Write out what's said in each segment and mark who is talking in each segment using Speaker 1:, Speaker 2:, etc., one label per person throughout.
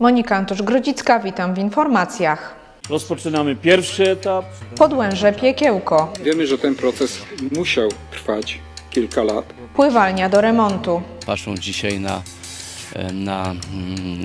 Speaker 1: Monika Antosz-Grodzicka, witam w informacjach.
Speaker 2: Rozpoczynamy pierwszy etap.
Speaker 1: Podłęże Piekiełko,
Speaker 3: Wiemy, że ten proces musiał trwać kilka lat.
Speaker 1: pływalnia do remontu,
Speaker 4: patrzą dzisiaj na, na mm,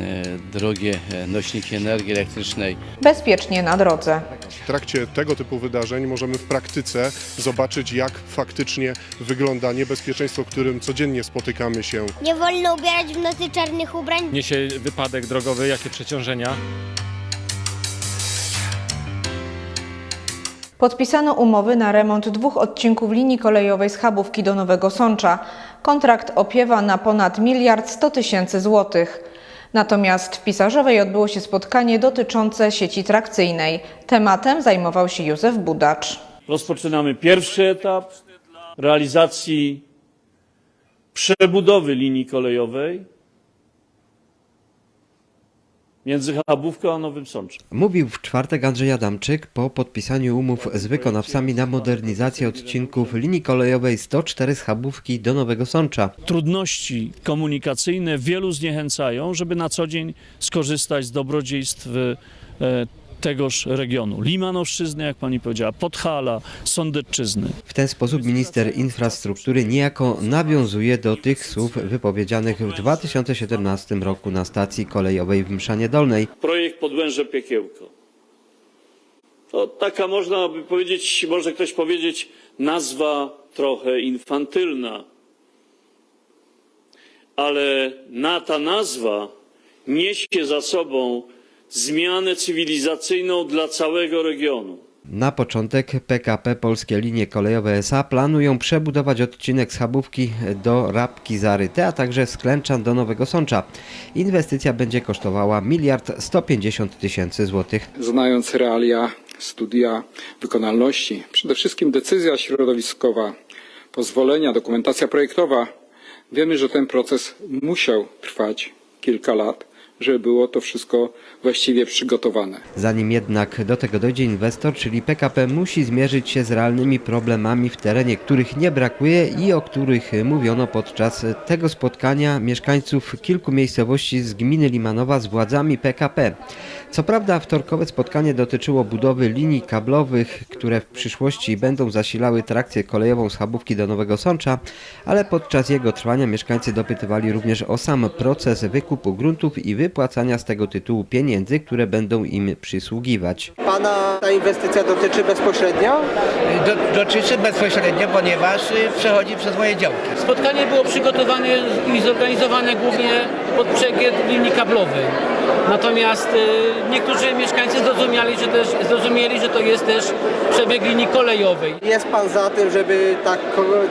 Speaker 4: e, drogie e, nośniki energii elektrycznej.
Speaker 1: bezpiecznie na drodze.
Speaker 5: W trakcie tego typu wydarzeń możemy w praktyce zobaczyć, jak faktycznie wygląda niebezpieczeństwo, którym codziennie spotykamy się
Speaker 6: Nie wolno ubierać w nocy czarnych ubrań.
Speaker 7: niesie wypadek drogowy, jakie przeciążenia.
Speaker 1: Podpisano umowy na remont dwóch odcinków linii kolejowej z Chabówki do Nowego Sącza. Kontrakt opiewa na ponad miliard 100 tysięcy złotych. Natomiast w Pisarzowej odbyło się spotkanie dotyczące sieci trakcyjnej. Tematem zajmował się Józef Budacz.
Speaker 2: Rozpoczynamy pierwszy etap realizacji przebudowy linii kolejowej między Chabówką a Nowym Sączem.
Speaker 8: Mówił w czwartek Andrzej Adamczyk po podpisaniu umów z wykonawcami na modernizację odcinków linii kolejowej 104 z Chabówki do Nowego Sącza.
Speaker 2: Trudności komunikacyjne wielu zniechęcają, żeby na co dzień skorzystać z dobrodziejstw e, tegoż regionu. Limanowszczyzny, jak pani powiedziała, Podhala, Sądecczyzny.
Speaker 8: W ten sposób minister infrastruktury niejako nawiązuje do tych słów wypowiedzianych w 2017 roku na stacji kolejowej w Mszanie Dolnej.
Speaker 2: projekt Podłęże Piekiełko. To taka można by powiedzieć, może ktoś powiedzieć, nazwa trochę infantylna. Ale na ta nazwa niesie za sobą zmianę cywilizacyjną dla całego regionu.
Speaker 8: Na początek PKP Polskie Linie Kolejowe SA planują przebudować odcinek z Chabówki do Rabki Zaryte, a także z Klęczan do Nowego Sącza. Inwestycja będzie kosztowała miliard 150 tysięcy złotych.
Speaker 3: Znając realia studia wykonalności, przede wszystkim decyzja środowiskowa, pozwolenia, dokumentacja projektowa, wiemy, że ten proces musiał trwać kilka lat, żeby było to wszystko właściwie przygotowane.
Speaker 8: Zanim jednak do tego dojdzie inwestor, czyli PKP musi zmierzyć się z realnymi problemami w terenie, których nie brakuje i o których mówiono podczas tego spotkania mieszkańców kilku miejscowości z gminy Limanowa z władzami PKP. Co prawda wtorkowe spotkanie dotyczyło budowy linii kablowych, które w przyszłości będą zasilały trakcję kolejową z Chabówki do Nowego Sącza, ale podczas jego trwania mieszkańcy dopytywali również o sam proces wykupu gruntów i wypłacania z tego tytułu pieniędzy, które będą im przysługiwać.
Speaker 9: Pana ta inwestycja dotyczy bezpośrednio?
Speaker 10: Do, dotyczy bezpośrednio, ponieważ y, przechodzi przez moje działki.
Speaker 11: Spotkanie było przygotowane i zorganizowane głównie pod przegięt linii kablowej. Natomiast y, niektórzy mieszkańcy zrozumieli że, też, zrozumieli, że to jest też przebieg linii kolejowej.
Speaker 9: Jest Pan za tym, żeby ta,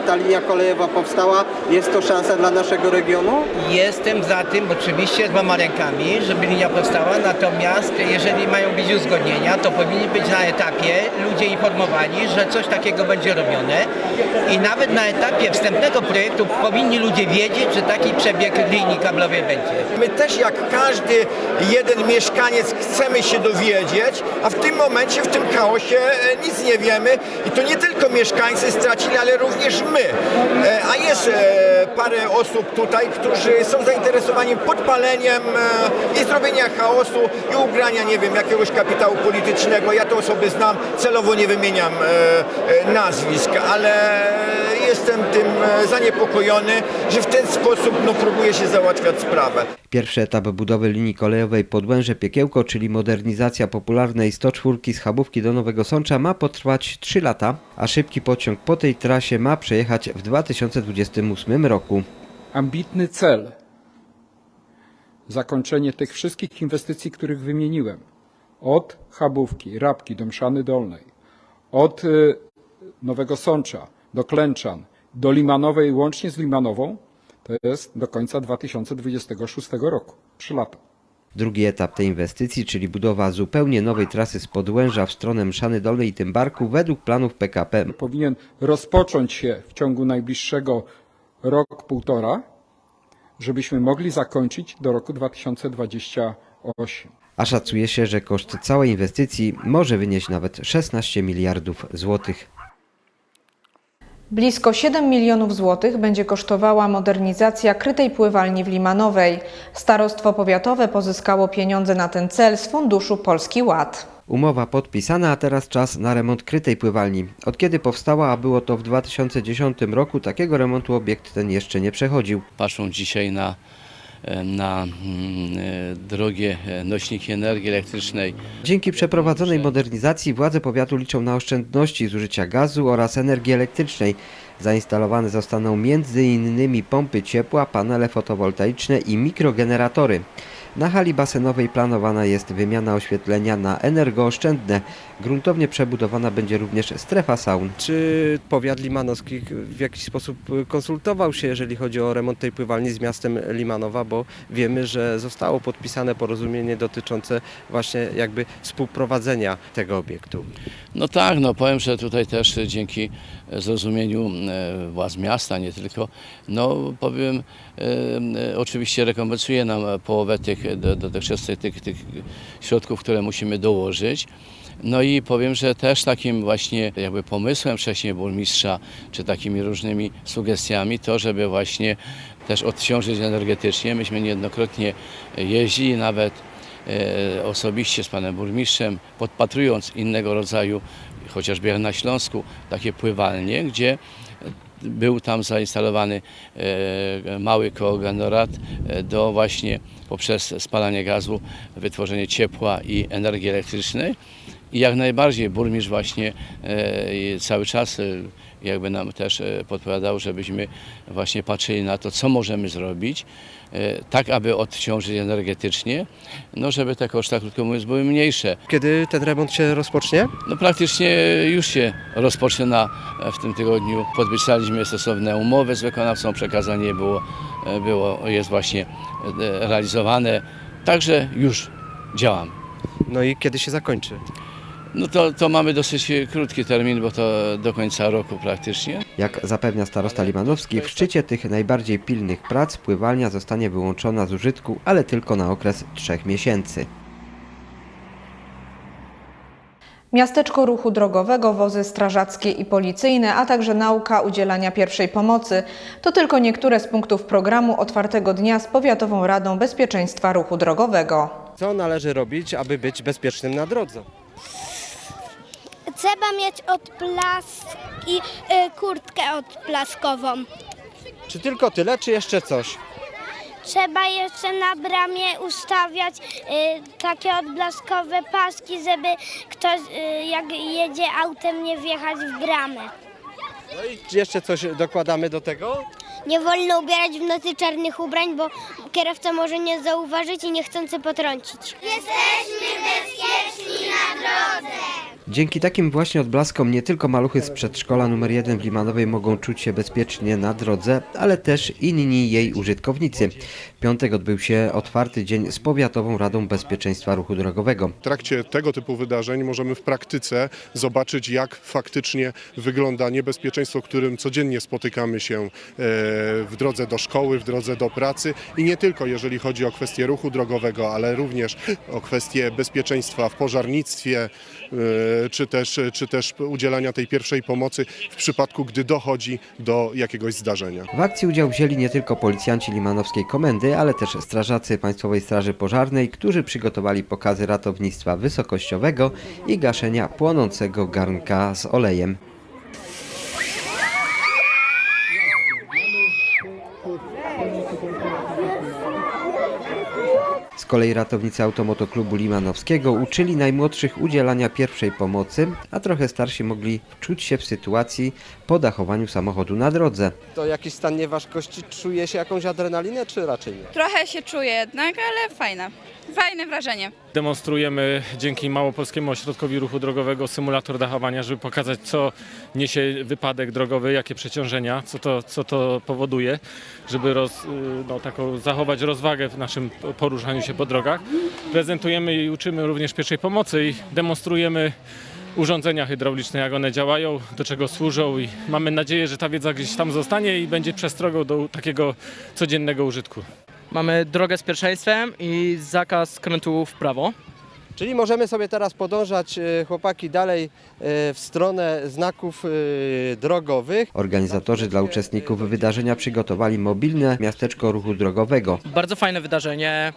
Speaker 9: ta linia kolejowa powstała? Jest to szansa dla naszego regionu?
Speaker 10: Jestem za tym, oczywiście z dwoma rękami, żeby linia powstała, natomiast jeżeli mają być uzgodnienia, to powinni być na etapie ludzie informowani, że coś takiego będzie robione i nawet na etapie wstępnego projektu powinni ludzie wiedzieć, że taki przebieg linii kablowej będzie.
Speaker 12: My też jak każdy jeden mieszkaniec chcemy się dowiedzieć, a w tym momencie, w tym chaosie e, nic nie wiemy i to nie tylko mieszkańcy stracili, ale również my. E, A jest e, parę osób tutaj, którzy są zainteresowani podpaleniem i zrobienia chaosu i ugrania, nie wiem, jakiegoś kapitału politycznego. Ja te osoby znam, celowo nie wymieniam nazwisk, ale jestem tym zaniepokojony, że w ten sposób no, próbuje się załatwiać sprawę.
Speaker 8: Pierwszy etap budowy linii kolejowej Podłęże Piekiełko, czyli modernizacja popularnej 104 z Chabówki do Nowego Sącza ma potrwać 3 lata, a szybki pociąg po tej trasie ma przejechać w 2028 roku.
Speaker 3: Ambitny cel. Zakończenie tych wszystkich inwestycji, których wymieniłem. Od Chabówki, Rabki do Mszany Dolnej, od y, Nowego Sącza do Klęczan, do Limanowej łącznie z Limanową, to jest do końca 2026 roku. Trzy lata.
Speaker 8: Drugi etap tej inwestycji, czyli budowa zupełnie nowej trasy z Podłęża w stronę Mszany Dolnej i Tymbarku, według planów PKP
Speaker 3: Powinien rozpocząć się w ciągu najbliższego rok, półtora, żebyśmy mogli zakończyć do roku 2028.
Speaker 8: a szacuje się, że koszt całej inwestycji może wynieść nawet 16 miliardów złotych.
Speaker 1: Blisko 7 milionów złotych będzie kosztowała modernizacja krytej pływalni w Limanowej. Starostwo powiatowe pozyskało pieniądze na ten cel z funduszu Polski Ład.
Speaker 8: Umowa podpisana, a teraz czas na remont krytej pływalni. Od kiedy powstała, a było to w 2010 roku, takiego remontu obiekt ten jeszcze nie przechodził.
Speaker 4: Patrzą dzisiaj na, na mm, e, drogie e, nośniki energii elektrycznej.
Speaker 8: Dzięki przeprowadzonej modernizacji władze powiatu liczą na oszczędności zużycia gazu oraz energii elektrycznej. Zainstalowane zostaną m.in. pompy ciepła, panele fotowoltaiczne i mikrogeneratory. Na hali basenowej planowana jest wymiana oświetlenia na energooszczędne. Gruntownie przebudowana będzie również strefa saun.
Speaker 9: Czy powiat limanowski w jakiś sposób konsultował się, jeżeli chodzi o remont tej pływalni z miastem Limanowa, bo wiemy, że zostało podpisane porozumienie dotyczące właśnie jakby współprowadzenia tego obiektu.
Speaker 4: No tak, no powiem, że tutaj też dzięki zrozumieniu e, władz miasta, nie tylko, no powiem, e, e, oczywiście rekompensuje nam połowę tych do- dotychczasowych tych, tych środków, które musimy dołożyć. No i powiem, że też takim właśnie jakby pomysłem wcześniej burmistrza, czy takimi różnymi sugestiami, to żeby właśnie też odciążyć energetycznie. Myśmy niejednokrotnie jeździli nawet e, osobiście z panem burmistrzem, podpatrując innego rodzaju, chociażby jak na Śląsku, takie pływalnie, gdzie był tam zainstalowany e, mały kogenerat e, do właśnie poprzez spalanie gazu wytworzenie ciepła i energii elektrycznej. I jak najbardziej burmistrz właśnie e, cały czas jakby nam też e, podpowiadał, żebyśmy właśnie patrzyli na to, co możemy zrobić, e, tak aby odciążyć energetycznie, no żeby te koszta, krótko mówiąc, były mniejsze.
Speaker 9: Kiedy ten remont się rozpocznie?
Speaker 4: No praktycznie już się rozpoczyna w tym tygodniu. Podpisaliśmy stosowne umowy z wykonawcą, przekazanie było, było jest właśnie e, realizowane, także już działamy.
Speaker 9: No i kiedy się zakończy?
Speaker 4: No to, to mamy dosyć krótki termin, bo to do końca roku praktycznie.
Speaker 8: Jak zapewnia starosta Limanowski, w szczycie tych najbardziej pilnych prac pływalnia zostanie wyłączona z użytku, ale tylko na okres trzech miesięcy.
Speaker 1: Miasteczko ruchu drogowego, wozy strażackie i policyjne, a także nauka udzielania pierwszej pomocy to tylko niektóre z punktów programu otwartego dnia z Powiatową Radą Bezpieczeństwa Ruchu Drogowego.
Speaker 9: Co należy robić, aby być bezpiecznym na drodze?
Speaker 6: Trzeba mieć odblaski, y, kurtkę odblaskową.
Speaker 9: Czy tylko tyle, czy jeszcze coś?
Speaker 6: Trzeba jeszcze na bramie ustawiać y, takie odblaskowe paski, żeby ktoś y, jak jedzie autem nie wjechać w bramę.
Speaker 9: No i czy jeszcze coś dokładamy do tego?
Speaker 6: Nie wolno ubierać w nocy czarnych ubrań, bo kierowca może nie zauważyć i niechcący potrącić.
Speaker 8: Dzięki takim właśnie odblaskom nie tylko maluchy z przedszkola nr 1 w Limanowej mogą czuć się bezpiecznie na drodze, ale też inni jej użytkownicy. W piątek odbył się otwarty dzień z Powiatową Radą Bezpieczeństwa Ruchu Drogowego.
Speaker 5: W trakcie tego typu wydarzeń możemy w praktyce zobaczyć, jak faktycznie wygląda niebezpieczeństwo, którym codziennie spotykamy się e, w drodze do szkoły, w drodze do pracy i nie tylko jeżeli chodzi o kwestie ruchu drogowego, ale również o kwestie bezpieczeństwa w pożarnictwie, e, czy też, czy też udzielania tej pierwszej pomocy w przypadku, gdy dochodzi do jakiegoś zdarzenia.
Speaker 8: W akcji udział wzięli nie tylko policjanci Limanowskiej Komendy, ale też strażacy Państwowej Straży Pożarnej, którzy przygotowali pokazy ratownictwa wysokościowego i gaszenia płonącego garnka z olejem. Kolei ratownicy Automotoklubu Limanowskiego uczyli najmłodszych udzielania pierwszej pomocy, a trochę starsi mogli wczuć się w sytuacji po dachowaniu samochodu na drodze.
Speaker 9: To jakiś stan nieważkości, czuje się jakąś adrenalinę, czy raczej nie?
Speaker 13: Trochę się czuję jednak, ale fajne. Fajne wrażenie.
Speaker 7: Demonstrujemy dzięki Małopolskiemu Ośrodkowi Ruchu Drogowego symulator dachowania, żeby pokazać, co niesie wypadek drogowy, jakie przeciążenia, co to, co to powoduje, żeby roz, y, no, taką zachować rozwagę w naszym poruszaniu się po drogach. Prezentujemy i uczymy również pierwszej pomocy i demonstrujemy urządzenia hydrauliczne, jak one działają, do czego służą i mamy nadzieję, że ta wiedza gdzieś tam zostanie i będzie przestrogą do takiego codziennego użytku.
Speaker 14: Mamy drogę z pierwszeństwem i zakaz skrętu w prawo.
Speaker 9: Czyli możemy sobie teraz podążać, e, chłopaki, dalej e, w stronę znaków e, drogowych.
Speaker 8: Organizatorzy dla uczestników wydarzenia przygotowali mobilne miasteczko ruchu drogowego.
Speaker 14: Bardzo fajne wydarzenie.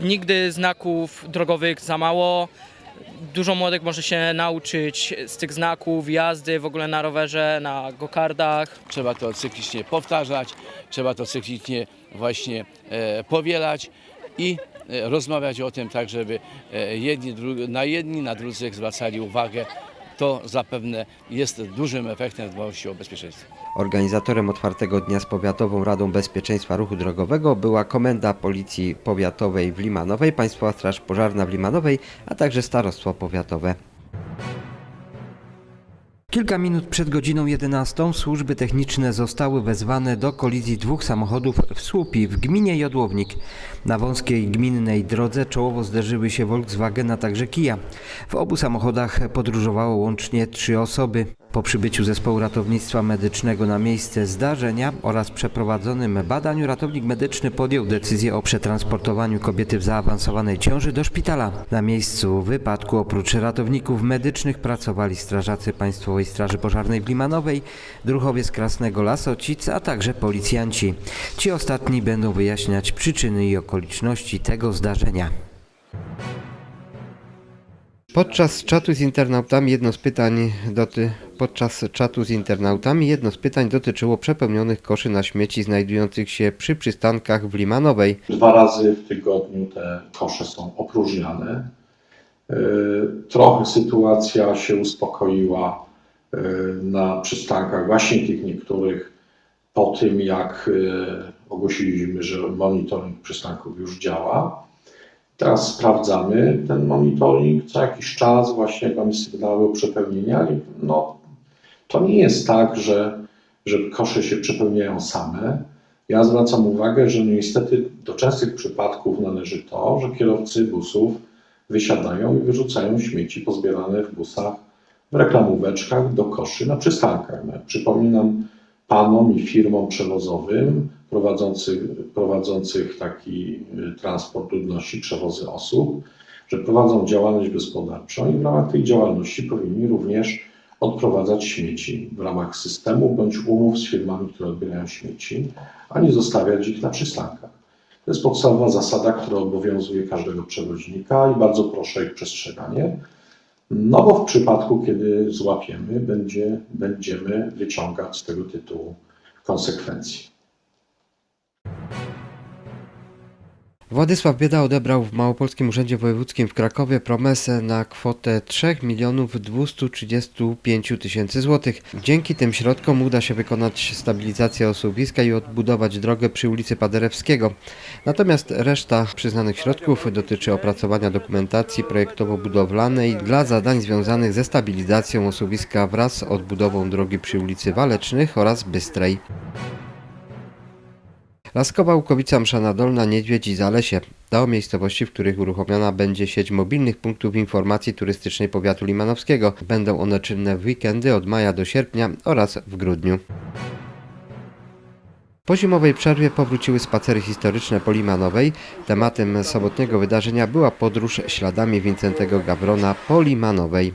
Speaker 14: Nigdy znaków drogowych za mało. Dużo młodych może się nauczyć z tych znaków, jazdy w ogóle na rowerze, na gokardach.
Speaker 4: Trzeba to cyklicznie powtarzać, trzeba to cyklicznie właśnie e, powielać i e, rozmawiać o tym tak, żeby e, jedni, na jedni, na drugich zwracali uwagę. To zapewne jest dużym efektem dbałości o bezpieczeństwo.
Speaker 8: Organizatorem otwartego dnia z Powiatową Radą Bezpieczeństwa Ruchu Drogowego była Komenda Policji Powiatowej w Limanowej, Państwowa Straż Pożarna w Limanowej, a także Starostwo Powiatowe. Kilka minut przed godziną 11 służby techniczne zostały wezwane do kolizji dwóch samochodów w Słupi w gminie Jodłownik. Na wąskiej gminnej drodze czołowo zderzyły się Volkswagen, a także Kia. W obu samochodach podróżowało łącznie trzy osoby. Po przybyciu zespołu ratownictwa medycznego na miejsce zdarzenia oraz przeprowadzonym badaniu ratownik medyczny podjął decyzję o przetransportowaniu kobiety w zaawansowanej ciąży do szpitala. Na miejscu wypadku oprócz ratowników medycznych pracowali strażacy Państwowej Straży Pożarnej w Limanowej, druhowie z Krasnego Lasocic, a także policjanci. Ci ostatni będą wyjaśniać przyczyny i okoliczności tego zdarzenia. Podczas czatu z internautami jedno z pytań doty... Podczas czatu z internautami jedno z pytań dotyczyło przepełnionych koszy na śmieci znajdujących się przy przystankach w Limanowej.
Speaker 15: Dwa razy w tygodniu te kosze są opróżniane. Yy, Trochę sytuacja się uspokoiła yy, na przystankach, właśnie tych niektórych, po tym jak yy, ogłosiliśmy, że monitoring przystanków już działa. Teraz sprawdzamy ten monitoring co jakiś czas, właśnie mamy sygnały o. No, to nie jest tak, że, że kosze się przepełniają same. Ja zwracam uwagę, że no niestety do częstych przypadków należy to, że kierowcy busów wysiadają i wyrzucają śmieci pozbierane w busach w reklamóweczkach do koszy na przystankach. No, Przypominam panom i firmom przewozowym prowadzących, prowadzących taki y, transport ludności, przewozy osób, że prowadzą działalność gospodarczą i w ramach tej działalności powinni również odprowadzać śmieci w ramach systemu bądź umów z firmami, które odbierają śmieci, a nie zostawiać ich na przystankach. To jest podstawowa zasada, która obowiązuje każdego przewoźnika i bardzo proszę o ich przestrzeganie. No bo w przypadku, kiedy złapiemy, będzie, będziemy wyciągać z tego tytułu konsekwencje.
Speaker 8: Władysław Bieda odebrał w Małopolskim Urzędzie Wojewódzkim w Krakowie promesę na kwotę 3 milionów 235 tysięcy złotych. Dzięki tym środkom uda się wykonać stabilizację osuwiska i odbudować drogę przy ulicy Paderewskiego. Natomiast reszta przyznanych środków dotyczy opracowania dokumentacji projektowo-budowlanej dla zadań związanych ze stabilizacją osuwiska wraz z odbudową drogi przy ulicy Walecznych oraz Bystrej. Laskowa, Łukowica, Mszana Dolna, Niedźwiedź i Zalesie to miejscowości, w których uruchomiona będzie sieć mobilnych punktów informacji turystycznej powiatu limanowskiego. Będą one czynne w weekendy od maja do sierpnia oraz w grudniu. Po zimowej przerwie powróciły spacery historyczne po Limanowej. Tematem sobotniego wydarzenia była podróż śladami Wincentego Gawrona po Limanowej.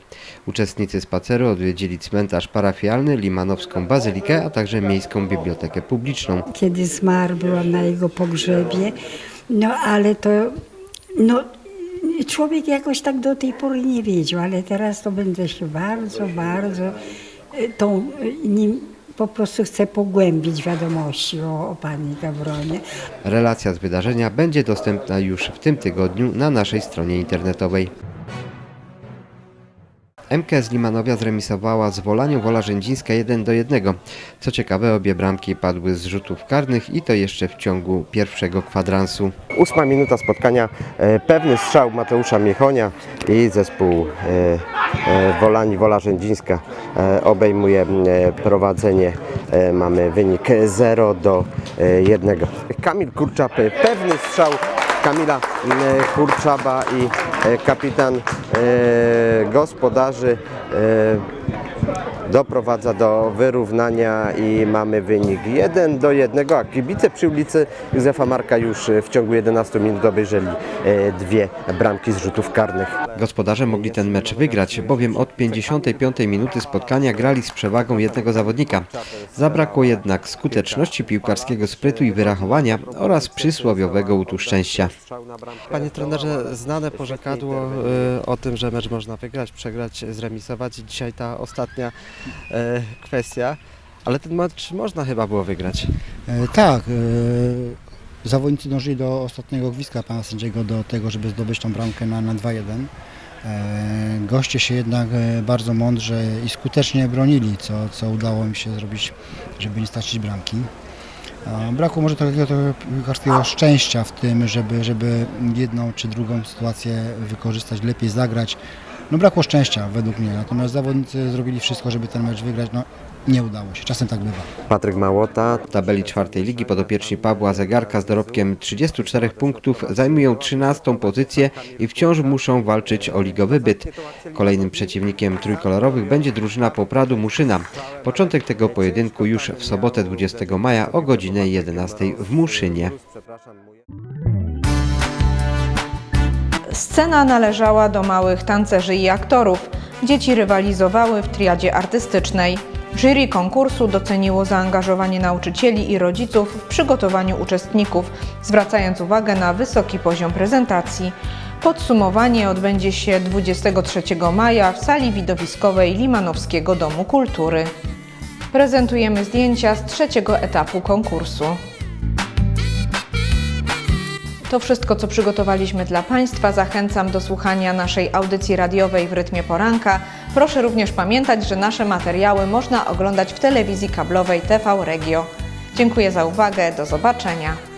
Speaker 8: Uczestnicy spaceru odwiedzili cmentarz parafialny, limanowską bazylikę, a także miejską bibliotekę publiczną.
Speaker 16: Kiedy zmarł, byłam na jego pogrzebie, no ale to, no człowiek jakoś tak do tej pory nie wiedział, ale teraz to będę się bardzo, bardzo y, tą, y, nim po prostu chcę pogłębić wiadomości o, o Panie Gawronie.
Speaker 8: Relacja z wydarzenia będzie dostępna już w tym tygodniu na naszej stronie internetowej. MKS Limanowia zremisowała z Wolanią Wola Rzędzińska 1 do 1. Co ciekawe, obie bramki padły z rzutów karnych i to jeszcze w ciągu pierwszego kwadransu.
Speaker 9: Ósma minuta spotkania, e, pewny strzał Mateusza Miechonia i zespół e, e, Wolani Wola Rzędzińska obejmuje prowadzenie. Mamy wynik 0 do e, 1. Kamil Kurczap, e, pewny strzał Kamila Kurczaba i kapitan e, gospodarzy e, doprowadza do wyrównania i mamy wynik 1 do 1, a kibice przy ulicy Józefa Marka już w ciągu 11 minut obejrzeli e, dwie bramki z rzutów karnych.
Speaker 8: Gospodarze mogli ten mecz wygrać, bowiem od 55 minuty spotkania grali z przewagą jednego zawodnika. Zabrakło jednak skuteczności piłkarskiego sprytu i wyrachowania oraz przysłowiowego utu szczęścia.
Speaker 9: Panie trenerze, znane porzekadło e, o tym, że mecz można wygrać, przegrać, zremisować. Dzisiaj ta ostatnia e, kwestia, ale ten mecz można chyba było wygrać.
Speaker 17: E, tak, e, zawodnicy dążyli do ostatniego gwizdka pana sędziego, do tego, żeby zdobyć tą bramkę na, na 2-1. E, goście się jednak e, bardzo mądrze i skutecznie bronili, co, co udało im się zrobić, żeby nie stracić bramki. A Brakło może takiego trochę szczęścia w tym, żeby, żeby jedną czy drugą sytuację wykorzystać, lepiej zagrać. No brakło szczęścia według mnie, natomiast zawodnicy zrobili wszystko, żeby ten mecz wygrać. No nie udało się, czasem tak bywa.
Speaker 8: Patryk Małota, w tabeli czwartej ligi podopieczni Pawła Zegarka z dorobkiem 34 punktów zajmują 13 pozycję i wciąż muszą walczyć o ligowy byt. Kolejnym przeciwnikiem trójkolorowych będzie drużyna Popradu Muszyna. Początek tego pojedynku już w sobotę 20 maja o godzinę 11 w Muszynie.
Speaker 1: Scena należała do małych tancerzy i aktorów. Dzieci rywalizowały w triadzie artystycznej. Jury konkursu doceniło zaangażowanie nauczycieli i rodziców w przygotowaniu uczestników, zwracając uwagę na wysoki poziom prezentacji. Podsumowanie odbędzie się 23 maja w sali widowiskowej Limanowskiego Domu Kultury. Prezentujemy zdjęcia z trzeciego etapu konkursu. To wszystko, co przygotowaliśmy dla Państwa. Zachęcam do słuchania naszej audycji radiowej w rytmie poranka. Proszę również pamiętać, że nasze materiały można oglądać w telewizji kablowej TV Regio. Dziękuję za uwagę, do zobaczenia.